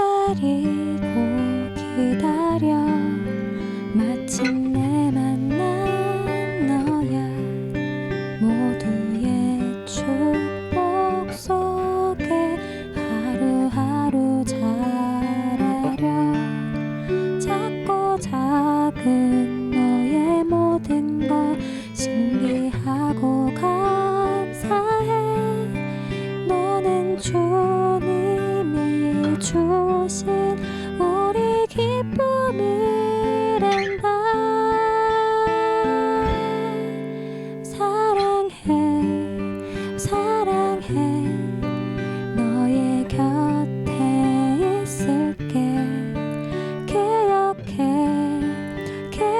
기다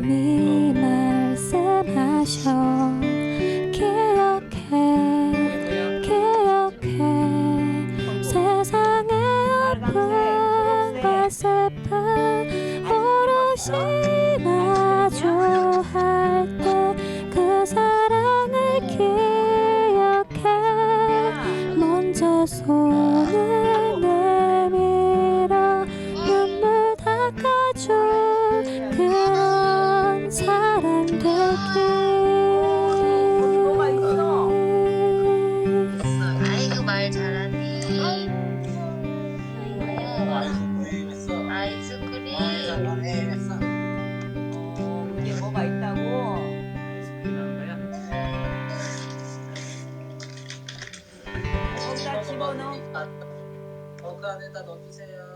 주님이 말씀하셔. 기억해 기억해. 세상의 아픔과 슬픔 오롯이 마주할 때 그 사랑을 기억해. 먼저 손을 잘하니. 아이스크림. 어, 이게 뭐가 있다고? 거기다 집어넣어. 버그 안에다 넣어주세요.